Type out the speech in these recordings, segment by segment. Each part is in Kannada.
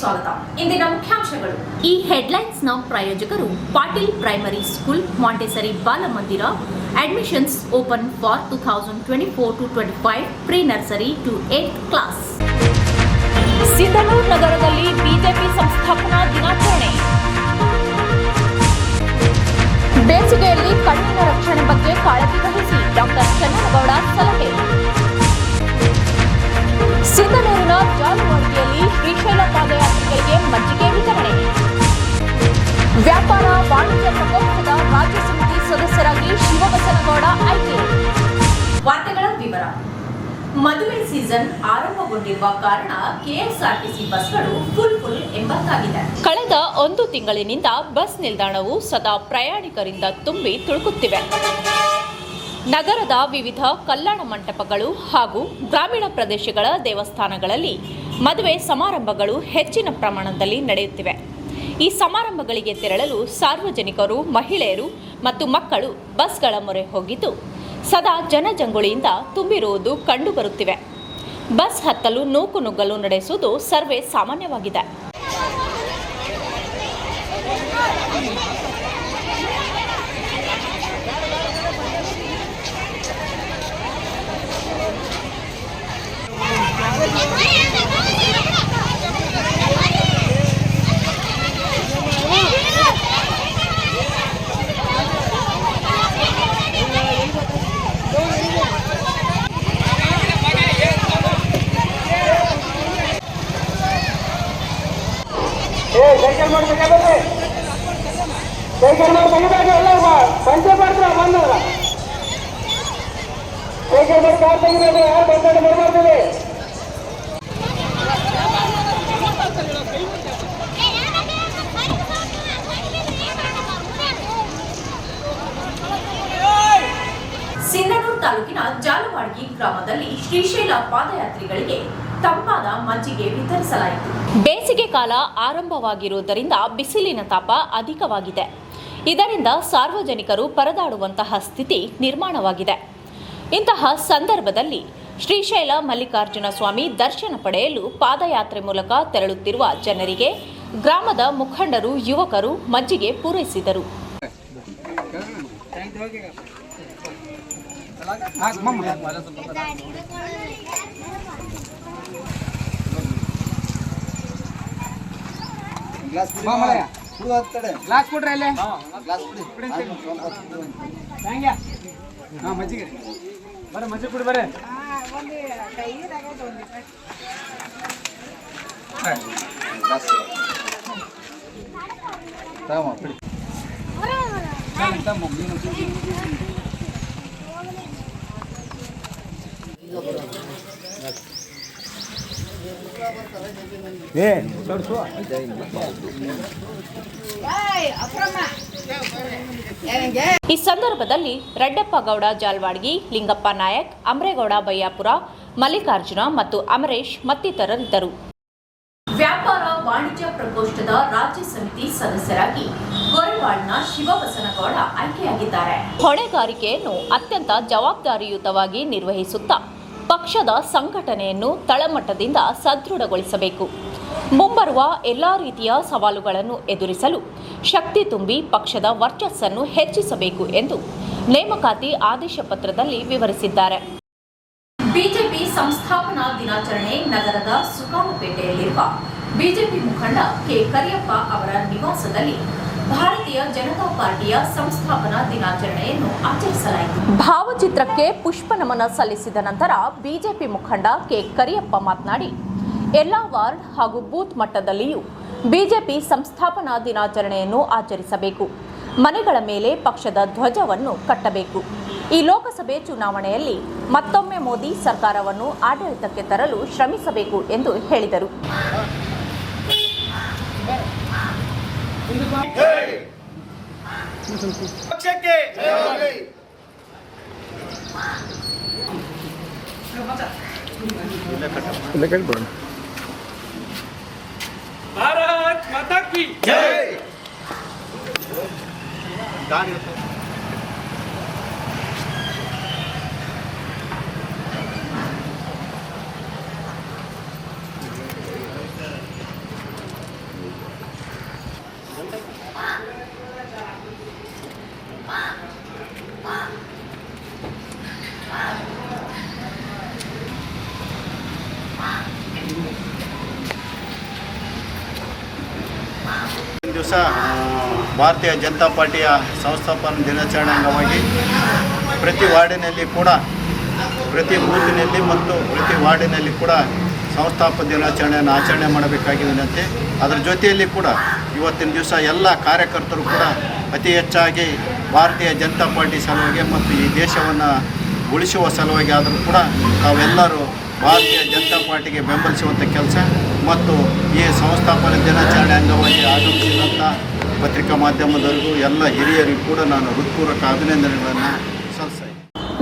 ಸ್ವಾಗತ. ಇಂದಿನ ಮುಖ್ಯಾಂಶಗಳು. ಈ ಹೆಡ್ಲೈನ್ಸ್ನ ಪ್ರಾಯೋಜಕರು Patil primary school, Montessori ಬಾಲಮಂದಿರ, admissions open for two thousand twenty four to twenty five, pre nursery to eight class. Sindhanur ನಗರದಲ್ಲಿ ಬಿಜೆಪಿ ಸಂಸ್ಥಾಪನಾ ದಿನಾಚರಣೆ. ಬೇಸಿಗೆಯಲ್ಲಿ ಕಣ್ಣಿನ ರಕ್ಷಣೆ ಬಗ್ಗೆ ಕಾಳಜಿ ವಹಿಸಿ ಡಾಕ್ಟರ್ ಸೀಸನ್ ಆರಂಭಗೊಂಡಿರುವ ಕಾರಣ ಕೆಎಸ್ಆರ್ಟಿಸಿ ಬಸ್ಗಳು ಫುಲ್ ಫುಲ್ ಎಂಬಂತಾಗಿದೆ. ಕಳೆದ ಒಂದು ತಿಂಗಳಿನಿಂದ ಬಸ್ ನಿಲ್ದಾಣವು ಸದಾ ಪ್ರಯಾಣಿಕರಿಂದ ತುಂಬಿ ತುಳುಕುತ್ತಿವೆ. ನಗರದ ವಿವಿಧ ಕಲ್ಯಾಣ ಮಂಟಪಗಳು ಹಾಗೂ ಗ್ರಾಮೀಣ ಪ್ರದೇಶಗಳ ದೇವಸ್ಥಾನಗಳಲ್ಲಿ ಮದುವೆ ಸಮಾರಂಭಗಳು ಹೆಚ್ಚಿನ ಪ್ರಮಾಣದಲ್ಲಿ ನಡೆಯುತ್ತಿವೆ. ಈ ಸಮಾರಂಭಗಳಿಗೆ ತೆರಳಲು ಸಾರ್ವಜನಿಕರು, ಮಹಿಳೆಯರು ಮತ್ತು ಮಕ್ಕಳು ಬಸ್ಗಳ ಮೊರೆ ಹೋಗಿದ್ದು, ಸದಾ ಜನಜಂಗುಳಿಯಿಂದ ತುಂಬಿರುವುದು ಕಂಡುಬರುತ್ತಿವೆ. ಬಸ್ ಹತ್ತಲು ನೂಕು ನುಗ್ಗಲು ನಡೆಸುವುದು ಸರ್ವೇ ಸಾಮಾನ್ಯವಾಗಿದೆ. ಏ ಸೈಕಲ್ ಮಾಡಿ ತೆಗಿಬೇಡ್ರಿ ಸೈಕಲ್ ಮಾಡಿ ತೆಗಿಬೇಡ್ರಿ ಎಲ್ಲ ಪಂಚೆ ಮಾಡ್ತೀರ ಬಂದಲ್ಲ ಸೈಕಲ್ ಮಾಡಿ ಕಾರ್ ತೆಗಿಬೇಡ್ರಿ ಯಾರು ಬಂದಾಡ ಬರ್ಬಾರ್ದು ಸಿಂಧನೂರು ತಾಲೂಕಿನ ಜಾಲವಾಡಗಿ ಗ್ರಾಮದಲ್ಲಿ ಶ್ರೀಶೈಲ ಪಾದಯಾತ್ರಿಗಳಿಗೆ ತಂಪಾದ ಮಜ್ಜಿಗೆ ವಿತರಿಸಲಾಯಿತು. ಬೇಸಿಗೆ ಕಾಲ ಆರಂಭವಾಗಿರುವುದರಿಂದ ಬಿಸಿಲಿನ ತಾಪ ಅಧಿಕವಾಗಿದೆ. ಇದರಿಂದ ಸಾರ್ವಜನಿಕರು ಪರದಾಡುವಂತಹ ಸ್ಥಿತಿ ನಿರ್ಮಾಣವಾಗಿದೆ. ಇಂತಹ ಸಂದರ್ಭದಲ್ಲಿ ಶ್ರೀಶೈಲ ಮಲ್ಲಿಕಾರ್ಜುನ ಸ್ವಾಮಿ ದರ್ಶನ ಪಡೆಯಲು ಪಾದಯಾತ್ರೆ ಮೂಲಕ ತೆರಳುತ್ತಿರುವ ಜನರಿಗೆ ಗ್ರಾಮದ ಮುಖಂಡರು ಯುವಕರು ಮಜ್ಜಿಗೆ ಪೂರೈಸಿದರು. ಗ್ಲಾಸ್ ಕೊಡ್ರಿ ಅಲ್ಲೇ. ಹ್ಯಾಂಗೆ ಹಾ ಮಜ್ಜಿಗೆ. ಬರ್ರಿ ಮಜ್ಜಿಗೆ ಕೊಡಿ ಬರ್ರಿ ಈ ಸಂದರ್ಭದಲ್ಲಿ ರೆಡ್ಡಪ್ಪ ಗೌಡ, ಜಾಲ್ವಾಡ್ಗಿ, ಲಿಂಗಪ್ಪ ನಾಯಕ್, ಅಮರೇಗೌಡ ಬಯ್ಯಾಪುರ ಮಲ್ಲಿಕಾರ್ಜುನ ಮತ್ತು ಅಮರೇಶ್ ಮತ್ತಿತರರಿದ್ದರು. ವ್ಯಾಪಾರ ವಾಣಿಜ್ಯ ಪ್ರಕೋಷ್ಠದ ರಾಜ್ಯ ಸಮಿತಿ ಸದಸ್ಯರಾಗಿ ಗೊರವಾಡ್ನ ಶಿವಬಸನಗೌಡ ಆಯ್ಕೆಯಾಗಿದ್ದಾರೆ. ಹೊಣೆಗಾರಿಕೆಯನ್ನು ಅತ್ಯಂತ ಜವಾಬ್ದಾರಿಯುತವಾಗಿ ನಿರ್ವಹಿಸುತ್ತಾ ಪಕ್ಷದ ಸಂಘಟನೆಯನ್ನು ತಳಮಟ್ಟದಿಂದ ಸದೃಢಗೊಳಿಸಬೇಕು. ಮುಂಬರುವ ಎಲ್ಲ ರೀತಿಯ ಸವಾಲುಗಳನ್ನು ಎದುರಿಸಲು ಶಕ್ತಿ ತುಂಬಿ ಪಕ್ಷದ ವರ್ಚಸ್ಸನ್ನು ಹೆಚ್ಚಿಸಬೇಕು ಎಂದು ನೇಮಕಾತಿ ಆದೇಶ ಪತ್ರದಲ್ಲಿ ವಿವರಿಸಿದ್ದಾರೆ. ಬಿಜೆಪಿ ಸಂಸ್ಥಾಪನಾ ದಿನಾಚರಣೆ ನಗರದ ಸುಕಾಮಪೇಟೆಯಲ್ಲಿರುವ ಬಿಜೆಪಿ ಮುಖಂಡ ಕೆ ಕರಿಯಪ್ಪ ಅವರ ನಿವಾಸದಲ್ಲಿ ಭಾರತೀಯ ಜನತಾ ಪಾರ್ಟಿಯ ಸಂಸ್ಥಾಪನಾ ದಿನಾಚರಣೆಯನ್ನು ಆಚರಿಸಲಾಯಿತು. ಭಾವಚಿತ್ರಕ್ಕೆ ಪುಷ್ಪ ನಮನ ಸಲ್ಲಿಸಿದ ನಂತರ ಬಿಜೆಪಿ ಮುಖಂಡ ಕೆ ಕರಿಯಪ್ಪ ಮಾತನಾಡಿ, ಎಲ್ಲಾ ವಾರ್ಡ್ ಹಾಗೂ ಬೂತ್ ಮಟ್ಟದಲ್ಲಿಯೂ ಬಿಜೆಪಿ ಸಂಸ್ಥಾಪನಾ ದಿನಾಚರಣೆಯನ್ನು ಆಚರಿಸಬೇಕು. ಮನೆಗಳ ಮೇಲೆ ಪಕ್ಷದ ಧ್ವಜವನ್ನು ಕಟ್ಟಬೇಕು. ಈ ಲೋಕಸಭೆ ಚುನಾವಣೆಯಲ್ಲಿ ಮತ್ತೊಮ್ಮೆ ಮೋದಿ ಸರ್ಕಾರವನ್ನು ಆಡಳಿತಕ್ಕೆ ತರಲು ಶ್ರಮಿಸಬೇಕು ಎಂದು ಹೇಳಿದರು. ಪಕ್ಷಕ್ಕೆ ಭಾರತ್ ಮಾತಾ ಕಿ ದಿವಸ ಭಾರತೀಯ ಜನತಾ ಪಾರ್ಟಿಯ ಸಂಸ್ಥಾಪನ ದಿನಾಚರಣೆ ಅಂಗವಾಗಿ ಪ್ರತಿ ವಾರ್ಡಿನಲ್ಲಿ ಕೂಡ, ಪ್ರತಿ ಬೂತಿನಲ್ಲಿ ಮತ್ತು ಪ್ರತಿ ವಾರ್ಡಿನಲ್ಲಿ ಕೂಡ ಸಂಸ್ಥಾಪನ ದಿನಾಚರಣೆಯನ್ನು ಆಚರಣೆ ಮಾಡಬೇಕಾಗಿ ವಿನಂತಿ ಅದರ ಜೊತೆಯಲ್ಲಿ ಕೂಡ ಇವತ್ತಿನ ದಿವಸ ಎಲ್ಲ ಕಾರ್ಯಕರ್ತರು ಕೂಡ ಅತಿ ಹೆಚ್ಚಾಗಿ ಭಾರತೀಯ ಜನತಾ ಪಾರ್ಟಿ ಸಲುವಾಗಿ ಮತ್ತು ಈ ದೇಶವನ್ನು ಉಳಿಸುವ ಸಲುವಾಗಿ ಆದರೂ ಕೂಡ ತಾವೆಲ್ಲರೂ ಭಾರತೀಯ ಜನತಾ ಪಾರ್ಟಿಗೆ ಬೆಂಬಲಿಸುವಂಥ ಕೆಲಸ ಮತ್ತು ಈ ಸಂಸ್ಥಾಪನೆ ದಿನಾಚರಣೆ ಅಂಗವಾಗಿ ಆಗಮಿಸಿದಂಥ ಪತ್ರಿಕಾ ಮಾಧ್ಯಮದವರಿಗೂ ಎಲ್ಲ ಹಿರಿಯರಿಗೂ ಕೂಡ ನಾನು ಹೃತ್ಪೂರ್ವಕ ಅಭಿನಂದನೆಗಳನ್ನು ಸಲ್ಲಿಸ್ತಾ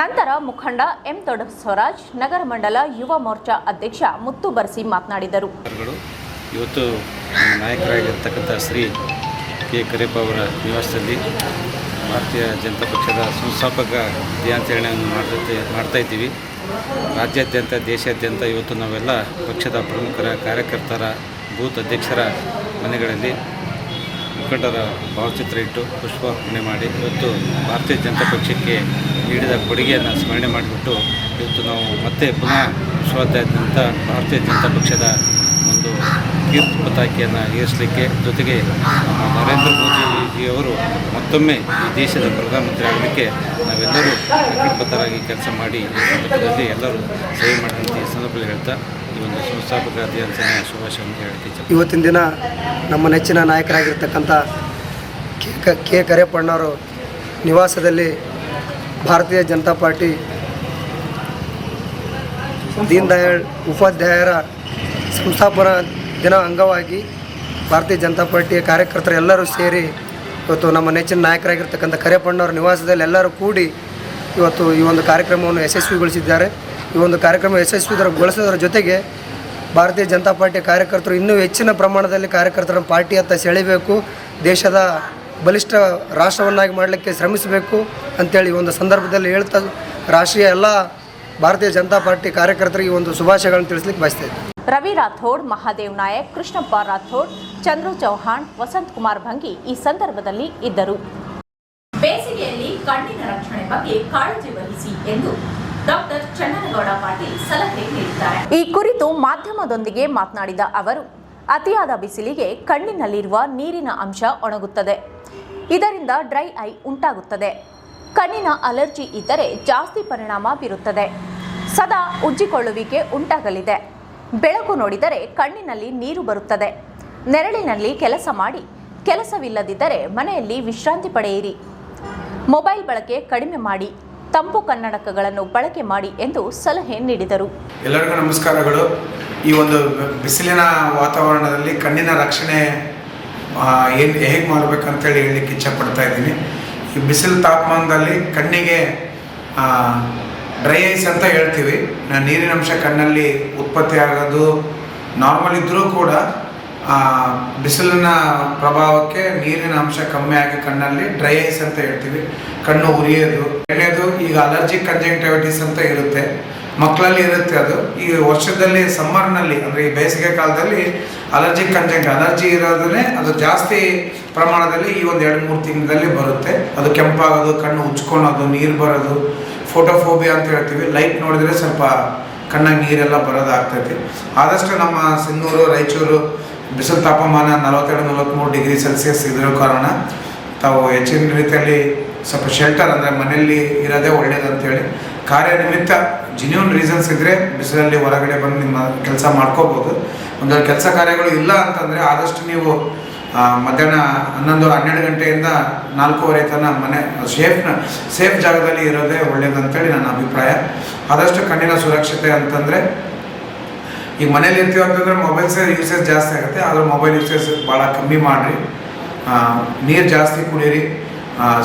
ನಂತರ ಮುಖಂಡ ಎಂ ದೊಡ್ಡ ಸ್ವರಾಜ್ ನಗರ ಮಂಡಲ ಯುವ ಮೋರ್ಚಾ ಅಧ್ಯಕ್ಷ ಮುತ್ತು ಬರ್ಸಿ ಮಾತನಾಡಿದರು. ಇವತ್ತು ನಾಯಕರಾಗಿರ್ತಕ್ಕಂಥ ಶ್ರೀ ಕೆ. ಕರಿಯಪ್ಪ ಅವರ ನಿವಾಸದಲ್ಲಿ ಭಾರತೀಯ ಜನತಾ ಪಕ್ಷದ ಸಂಸ್ಥಾಪಕ ದಿನಾಚರಣೆಯನ್ನು ಮಾಡ್ತಾ ಮಾಡ್ತಾ ಇದ್ದೀವಿ. ರಾಜ್ಯಾದ್ಯಂತ, ದೇಶಾದ್ಯಂತ ಇವತ್ತು ನಾವೆಲ್ಲ ಪಕ್ಷದ ಪ್ರಮುಖರ, ಕಾರ್ಯಕರ್ತರ, ಬೂತ್ ಅಧ್ಯಕ್ಷರ ಮನೆಗಳಲ್ಲಿ ಮುಖಂಡರ ಭಾವಚಿತ್ರ ಇಟ್ಟು ಪುಷ್ಪಾರ್ಪಣೆ ಮಾಡಿ ಇವತ್ತು ಭಾರತೀಯ ಜನತಾ ಪಕ್ಷಕ್ಕೆ ನೀಡಿದ ಕೊಡುಗೆಯನ್ನು ಸ್ಮರಣೆ ಮಾಡಿಬಿಟ್ಟು ಇವತ್ತು ನಾವು ಮತ್ತೆ ಪುನಃ ವಿಶ್ವಾದ್ಯಂತ ಭಾರತೀಯ ಜನತಾ ಪಕ್ಷದ ಕೀರ್ತಿ ಪತಾಕೆಯನ್ನು ಏರಿಸಲಿಕ್ಕೆ ಜೊತೆಗೆ ನರೇಂದ್ರ ಮೋದಿಜಿಯವರು ಮತ್ತೊಮ್ಮೆ ಈ ದೇಶದ ಪ್ರಧಾನಮಂತ್ರಿ ಆಗಲಿಕ್ಕೆ ನಾವೆಲ್ಲರೂ ಕಟ್ಟಬದ್ಧರಾಗಿ ಕೆಲಸ ಮಾಡಿ ಈ ಎಲ್ಲರೂ ಸೇವೆ ಮಾಡುವಂತೆ ಈ ಸಂದರ್ಭದಲ್ಲಿ ಹೇಳ್ತಾ ಈ ಒಂದು ಸಂಸ್ಥಾಪಕ ಅಧ್ಯಯನ ಶುಭಾಶಯವನ್ನು ಹೇಳ್ತೀನಿ ಇವತ್ತಿನ ದಿನ ನಮ್ಮ ನೆಚ್ಚಿನ ನಾಯಕರಾಗಿರ್ತಕ್ಕಂಥ ಕೆ ಕ ಕೆ ಕರೇಪಣ್ಣವರು ನಿವಾಸದಲ್ಲಿ ಭಾರತೀಯ ಜನತಾ ಪಾರ್ಟಿ ದೀನ್ ದಯಾಳ್ ಉಪಾಧ್ಯಾಯರ ಸಂಸ್ಥಾಪನಾ ದಿನ ಅಂಗವಾಗಿ ಭಾರತೀಯ ಜನತಾ ಪಾರ್ಟಿಯ ಕಾರ್ಯಕರ್ತರು ಎಲ್ಲರೂ ಸೇರಿ ಇವತ್ತು ನಮ್ಮ ನೆಚ್ಚಿನ ನಾಯಕರಾಗಿರ್ತಕ್ಕಂಥ ಕರೆಪಣ್ಣವರ ನಿವಾಸದಲ್ಲಿ ಎಲ್ಲರೂ ಕೂಡಿ ಇವತ್ತು ಈ ಒಂದು ಕಾರ್ಯಕ್ರಮವನ್ನು ಯಶಸ್ವಿಗೊಳಿಸಿದ್ದಾರೆ. ಈ ಒಂದು ಕಾರ್ಯಕ್ರಮ ಯಶಸ್ವಿಗೊಳಿಸೋದ್ರ ಜೊತೆಗೆ ಭಾರತೀಯ ಜನತಾ ಪಾರ್ಟಿಯ ಕಾರ್ಯಕರ್ತರು ಇನ್ನೂ ಹೆಚ್ಚಿನ ಪ್ರಮಾಣದಲ್ಲಿ ಕಾರ್ಯಕರ್ತರನ್ನು ಪಾರ್ಟಿಯತ್ತ ಸೆಳೆಯಬೇಕು ದೇಶದ ಬಲಿಷ್ಠ ರಾಷ್ಟ್ರವನ್ನಾಗಿ ಮಾಡಲಿಕ್ಕೆ ಶ್ರಮಿಸಬೇಕು ಅಂತೇಳಿ ಈ ಒಂದು ಸಂದರ್ಭದಲ್ಲಿ ಹೇಳ್ತಾ ರಾಷ್ಟ್ರೀಯ ಎಲ್ಲ ಭಾರತೀಯ ಜನತಾ ಪಾರ್ಟಿ ಕಾರ್ಯಕರ್ತರಿಗೆ ಒಂದು ಶುಭಾಶಯಗಳನ್ನು ತಿಳಿಸ್ಲಿಕ್ಕೆ ಬಯಸ್ತಾ ರವಿ ರಾಥೋಡ್, ಮಹಾದೇವ್ ನಾಯಕ್, ಕೃಷ್ಣಪ್ಪ ರಾಥೋಡ್, ಚಂದ್ರು ಚೌಹಾಣ್, ವಸಂತ್ ಕುಮಾರ್ ಭಂಗಿ ಈ ಸಂದರ್ಭದಲ್ಲಿ ಇದ್ದರು. ಬೇಸಿಗೆಯಲ್ಲಿ ಕಣ್ಣಿನ ರಕ್ಷಣೆ ಬಗ್ಗೆ ಕಾಳಜಿ ವಹಿಸಿ ಎಂದು ಡಾಕ್ಟರ್ ಚನ್ನನಗೌಡ ಪಾಟೀಲ್ ಸಲಹೆ ನೀಡಿದ್ದಾರೆ. ಈ ಕುರಿತು ಮಾಧ್ಯಮದೊಂದಿಗೆ ಮಾತನಾಡಿದ ಅವರು, ಅತಿಯಾದ ಬಿಸಿಲಿಗೆ ಕಣ್ಣಿನಲ್ಲಿರುವ ನೀರಿನ ಅಂಶ ಒಣಗುತ್ತದೆ. ಇದರಿಂದ ಡ್ರೈ ಐ ಉಂಟಾಗುತ್ತದೆ. ಕಣ್ಣಿನ ಅಲರ್ಜಿ ಇದ್ದರೆ ಜಾಸ್ತಿ ಪರಿಣಾಮ ಬೀರುತ್ತದೆ. ಸದಾ ಉಜ್ಜಿಕೊಳ್ಳುವಿಕೆ ಉಂಟಾಗಲಿದೆ. ಬೆಳಕು ನೋಡಿದರೆ ಕಣ್ಣಿನಲ್ಲಿ ನೀರು ಬರುತ್ತದೆ. ನೆರಳಿನಲ್ಲಿ ಕೆಲಸ ಮಾಡಿ, ಕೆಲಸವಿಲ್ಲದಿದ್ದರೆ ಮನೆಯಲ್ಲಿ ವಿಶ್ರಾಂತಿ ಪಡೆಯಿರಿ. ಮೊಬೈಲ್ ಬಳಕೆ ಕಡಿಮೆ ಮಾಡಿ, ತಂಪು ಕನ್ನಡಕಗಳನ್ನು ಬಳಕೆ ಮಾಡಿ ಎಂದು ಸಲಹೆ ನೀಡಿದರು. ಎಲ್ಲರಿಗೂ ನಮಸ್ಕಾರಗಳು. ಈ ಒಂದು ಬಿಸಿಲಿನ ವಾತಾವರಣದಲ್ಲಿ ಕಣ್ಣಿನ ರಕ್ಷಣೆ ಏನು, ಹೇಗೆ ಮಾಡಬೇಕಂತೇಳಿ ಹೇಳಲಿಕ್ಕೆ ಇಚ್ಛಪಡ್ತಾ ಇದ್ದೀನಿ. ಈ ಬಿಸಿಲು ತಾಪಮಾನದಲ್ಲಿ ಕಣ್ಣಿಗೆ ಡ್ರೈ ಐಸ್ ಅಂತ ಹೇಳ್ತೀವಿ. ನೀರಿನ ಅಂಶ ಕಣ್ಣಲ್ಲಿ ಉತ್ಪತ್ತಿ ಆಗೋದು. ನಾರ್ಮಲ್ ಇದ್ದರೂ ಕೂಡ ಬಿಸಿಲಿನ ಪ್ರಭಾವಕ್ಕೆ ನೀರಿನ ಅಂಶ ಕಮ್ಮಿ ಆಗಿ ಕಣ್ಣಲ್ಲಿ ಡ್ರೈ ಐಸ್ ಅಂತ ಹೇಳ್ತೀವಿ. ಕಣ್ಣು ಉರಿಯೋದು. ಎಳೆಯೋದು ಈಗ ಅಲರ್ಜಿಕ್ ಕಂಜೆಂಟಿವಿಟಿಸ್ ಅಂತ ಇರುತ್ತೆ. ಮಕ್ಕಳಲ್ಲಿ ಇರುತ್ತೆ ಅದು. ಈ ವರ್ಷದಲ್ಲಿ ಸಮ್ಮರ್ನಲ್ಲಿ ಅಂದರೆ ಈ ಬೇಸಿಗೆ ಕಾಲದಲ್ಲಿ ಅಲರ್ಜಿಕ್ ಕಂಜೆಂಟ್ ಅಲರ್ಜಿ ಇರೋದನ್ನೇ ಅದು ಜಾಸ್ತಿ ಪ್ರಮಾಣದಲ್ಲಿ ಈ ಒಂದು ಎರಡು ಮೂರು ತಿಂಗಳಲ್ಲಿ ಬರುತ್ತೆ. ಅದು ಕೆಂಪಾಗೋದು, ಕಣ್ಣು ಉಚ್ಕೊಳೋದು ನೀರು ಬರೋದು. ಫೋಟೋಫೋಬಿಯಾ ಅಂತ ಹೇಳ್ತೀವಿ. ಲೈಟ್ ನೋಡಿದ್ರೆ ಸ್ವಲ್ಪ ಕಣ್ಣಾಗ ನೀರೆಲ್ಲ ಬರೋದಾಗ್ತೈತಿ ಆದಷ್ಟು ನಮ್ಮ ಸಿನ್ನೂರು, ರಾಯಚೂರು, ಬಿಸಿಲು ತಾಪಮಾನ ನಲವತ್ತೆರಡು ನಲವತ್ತ್ಮೂರು ಡಿಗ್ರಿ ಸೆಲ್ಸಿಯಸ್ ಇದ್ರ ಕಾರಣ ತಾವು ಹೆಚ್ಚಿನ ರೀತಿಯಲ್ಲಿ ಸ್ವಲ್ಪ ಶೆಲ್ಟರ್ ಅಂದರೆ ಮನೆಯಲ್ಲಿ ಇರೋದೇ ಒಳ್ಳೇದು ಅಂತೇಳಿ. ಕಾರ್ಯನಿಮಿತ್ತ ಜಿನ್ಯೂನ್ ರೀಸನ್ಸ್ ಇದ್ದರೆ ಬಿಸಿಲಲ್ಲಿ ಹೊರಗಡೆ ಬಂದು ನಿಮ್ಮ ಕೆಲಸ ಮಾಡ್ಕೋಬೋದು. ಒಂದೊಂದು ಕೆಲಸ ಕಾರ್ಯಗಳು ಇಲ್ಲ ಅಂತಂದರೆ ಆದಷ್ಟು ನೀವು ಮಧ್ಯಾಹ್ನ ಹನ್ನೊಂದು ಹನ್ನೆರಡು ಗಂಟೆಯಿಂದ ನಾಲ್ಕೂವರೆ ತನಕ ಮನೆ ಸೇಫ್ನ ಸೇಫ್ ಜಾಗದಲ್ಲಿ ಇರೋದೇ ಒಳ್ಳೇದು ಅಂತೇಳಿ ನನ್ನ ಅಭಿಪ್ರಾಯ. ಆದಷ್ಟು ಕಣ್ಣಿನ ಸುರಕ್ಷತೆ ಅಂತಂದರೆ ಈಗ ಮನೇಲಿ ಇರ್ತೀವಿ ಅಂತಂದ್ರೆ ಮೊಬೈಲ್ಸ್ ಯೂಸೇಜ್ ಜಾಸ್ತಿ ಆಗುತ್ತೆ, ಆದರೆ ಮೊಬೈಲ್ ಯೂಸೇಜ್ ಭಾಳ ಕಮ್ಮಿ ಮಾಡಿರಿ. ನೀರು ಜಾಸ್ತಿ ಕುಡಿಯಿರಿ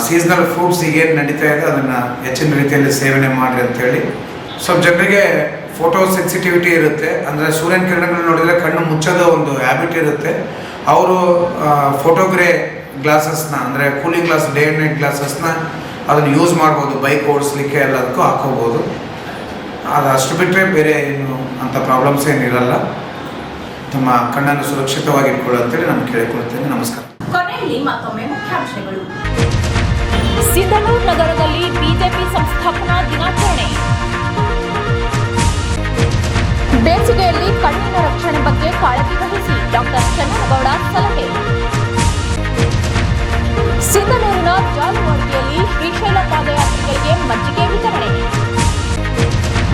ಸೀಸನಲ್ ಫ್ರೂಟ್ಸ್ ಈಗೇನು ನಡೀತಾ ಇದೆ, ಅದನ್ನು ಹೆಚ್ಚಿನ ರೀತಿಯಲ್ಲಿ ಸೇವನೆ ಮಾಡಿರಿ ಅಂತೇಳಿ. ಸ್ವಲ್ಪ ಜನರಿಗೆ ಫೋಟೋ ಸೆನ್ಸಿಟಿವಿಟಿ ಇರುತ್ತೆ, ಅಂದರೆ ಸೂರ್ಯನ ಕಿರಣಗಳನ್ನ ನೋಡಿದರೆ ಕಣ್ಣು ಮುಚ್ಚೋದು ಒಂದು ಹ್ಯಾಬಿಟ್ ಇರುತ್ತೆ. ಅವರು ಫೋಟೋಗ್ರೇ ಗ್ಲಾಸಸ್ನ ಅಂದರೆ cooling glass day and night ಗ್ಲಾಸಸ್ನ ಅದನ್ನು ಯೂಸ್ ಮಾಡ್ಬೋದು ಬೈಕ್ ಓಡಿಸ್ಲಿಕ್ಕೆ ಎಲ್ಲದಕ್ಕೂ ಹಾಕೋಬೋದು. ಅದು ಅಷ್ಟು ಬಿಟ್ಟರೆ ಬೇರೆ ಏನು ಅಂಥ ಪ್ರಾಬ್ಲಮ್ಸ್ ಏನಿರಲ್ಲ ತಮ್ಮ ಕಣ್ಣನ್ನು ಸುರಕ್ಷಿತವಾಗಿ ಇಟ್ಕೊಳ್ಳಿ ಅಂತೇಳಿ ನಾನು ಕೇಳಿಕೊಳ್ತೇನೆ. ನಮಸ್ಕಾರ. ಸಿದ್ದನೂರು ನಗರದಲ್ಲಿ ಬಿಜೆಪಿ ಸಂಸ್ಥಾಪನಾ ದಿನಾಚರಣೆ. ಬೇಸಿಗೆಯಲ್ಲಿ ಕಣ್ಣಿನ ರಕ್ಷಣೆ ಬಗ್ಗೆ ಕಾಳಜಿ ವಹಿಸಿ ಡಾಕ್ಟರ್ ಚನ್ನನಗೌಡ ಸಲಹೆ. ಸಿಂಧನೂರಿನ ಜಾಲುವಾಡಿಯಲ್ಲಿ ಶ್ರೀಶೈಲ ಪಾದಯಾತ್ರಿಗಳಿಗೆ ಮಜ್ಜಿಗೆ ವಿತರಣೆ.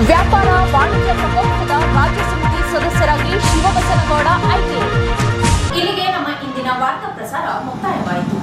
ವ್ಯಾಪಾರ ವಾಣಿಜ್ಯ ಪ್ರಕೋಷ್ಠದ ರಾಜ್ಯ ಸಮಿತಿ ಸದಸ್ಯರಾಗಿ ಶಿವಬಸನಗೌಡ ಆಯ್ಕೆ. ಇಲ್ಲಿಗೆ ನಮ್ಮ ಇಂದಿನ ವಾರ್ತಾ ಪ್ರಸಾರ ಮುಕ್ತಾಯವಾಯಿತು.